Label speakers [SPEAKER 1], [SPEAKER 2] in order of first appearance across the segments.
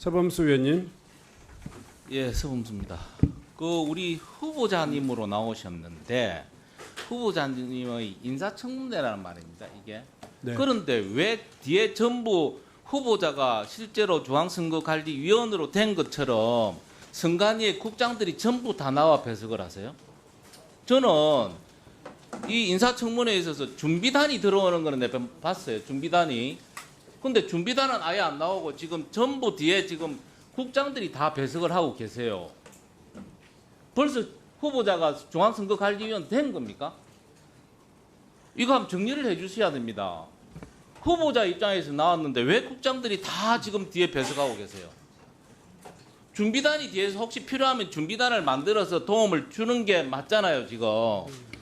[SPEAKER 1] 서범수 의원님.
[SPEAKER 2] 예, 서범수입니다. 그 우리 후보자님으로 나오셨는데 후보자님의 인사청문회라는 말입니다. 이게
[SPEAKER 1] 네.
[SPEAKER 2] 그런데 왜 뒤에 전부 후보자가 실제로 중앙선거관리위원으로 된 것처럼 선관위의 국장들이 전부 다 나와 배석을 하세요? 저는 이 인사청문회에 있어서 준비단이 들어오는 거는 내가 봤어요. 준비단이. 근데 준비단은 아예 안 나오고 지금 전부 뒤에 지금 국장들이 다 배석을 하고 계세요. 벌써 후보자가 중앙선거관리위원 된 겁니까? 이거 한번 정리를 해 주셔야 됩니다. 후보자 입장에서 나왔는데 왜 국장들이 다 지금 뒤에 배석하고 계세요? 준비단이 뒤에서 혹시 필요하면 준비단을 만들어서 도움을 주는 게 맞잖아요, 지금.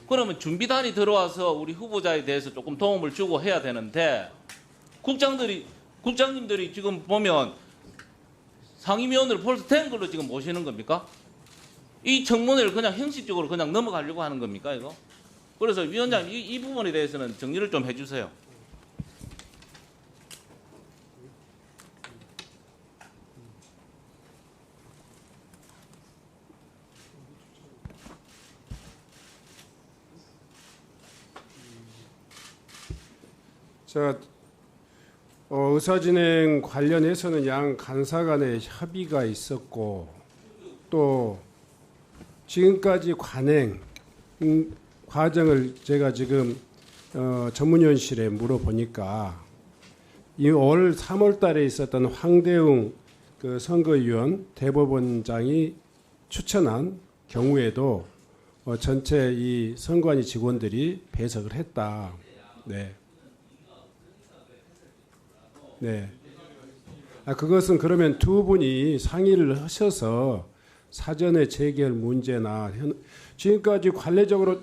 [SPEAKER 2] 그러면 준비단이 들어와서 우리 후보자에 대해서 조금 도움을 주고 해야 되는데 국장들이 국장님들이 지금 보면 상임위원으로 벌써 된 걸로 지금 모시는 겁니까? 이 청문회를 그냥 형식적으로 그냥 넘어가려고 하는 겁니까, 이거? 그래서 위원장 이, 이 부분에 대해서는 정리를 좀 해주세요.
[SPEAKER 1] 자, 어, 의사진행 관련해서는 양 간사 간의 협의가 있었고 또 지금까지 관행 음, 과정을 제가 지금 어, 전문위원실에 물어보니까 이올 3월 달에 있었던 황대웅 그 선거위원 대법원장이 추천한 경우에도 어, 전체 이 선관위 직원들이 배석을 했다. 네. 네. 아, 그것은 그러면 두 분이 상의를 하셔서 사전에 제기할 문제나 현, 지금까지 관례적으로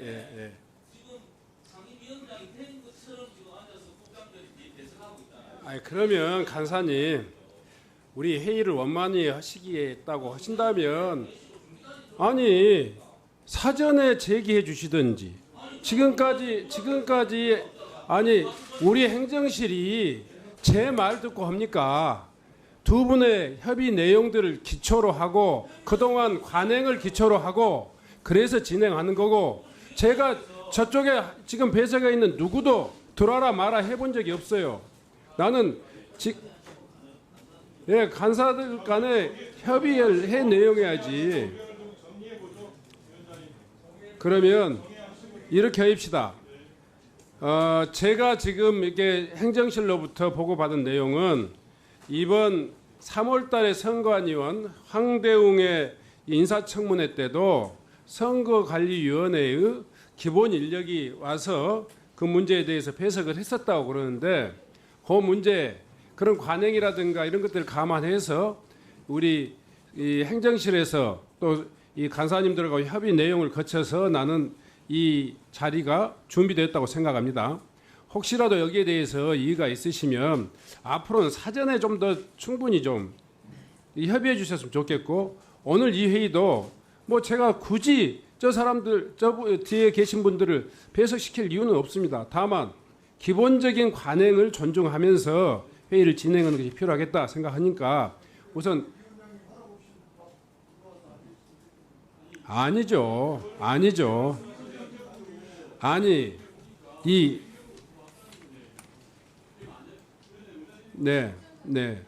[SPEAKER 1] 예, 예. 그러면 간사님 우리 회의를 원만히 하시겠다고 하신다면 아니 사전에 제기해 주시든지 지금까지 지금까지 아니 우리 행정실이 제 말 듣고 합니까? 두 분의 협의 내용들을 기초로 하고 그동안 관행을 기초로 하고 그래서 진행하는 거고 제가 저쪽에 지금 배석가 있는 누구도 들어라 마라 해본 적이 없어요. 나는 지, 예, 간사들 간에 협의를 해 내용해야지. 그러면 이렇게 합시다. 어, 제가 지금 이렇게 행정실로부터 보고받은 내용은 이번 3월달에 선관위원 황대웅의 인사청문회 때도 선거관리위원회의 기본 인력이 와서 그 문제에 대해서 배석을 했었다고 그러는데 그 문제 그런 관행이라든가 이런 것들을 감안해서 우리 이 행정실에서 또 이 간사님들과 협의 내용을 거쳐서 나는 이 자리가 준비됐다고 생각합니다. 혹시라도 여기에 대해서 이의가 있으시면 앞으로는 사전에 좀 더 충분히 좀 협의해 주셨으면 좋겠고 오늘 이 회의도 뭐 제가 굳이 저 사람들 저 뒤에 계신 분들을 배석시킬 이유는 없습니다. 다만 기본적인 관행을 존중하면서 회의를 진행하는 것이 필요하겠다 생각하니까 우선 아니죠. 아니죠. 아니 이 네, 네.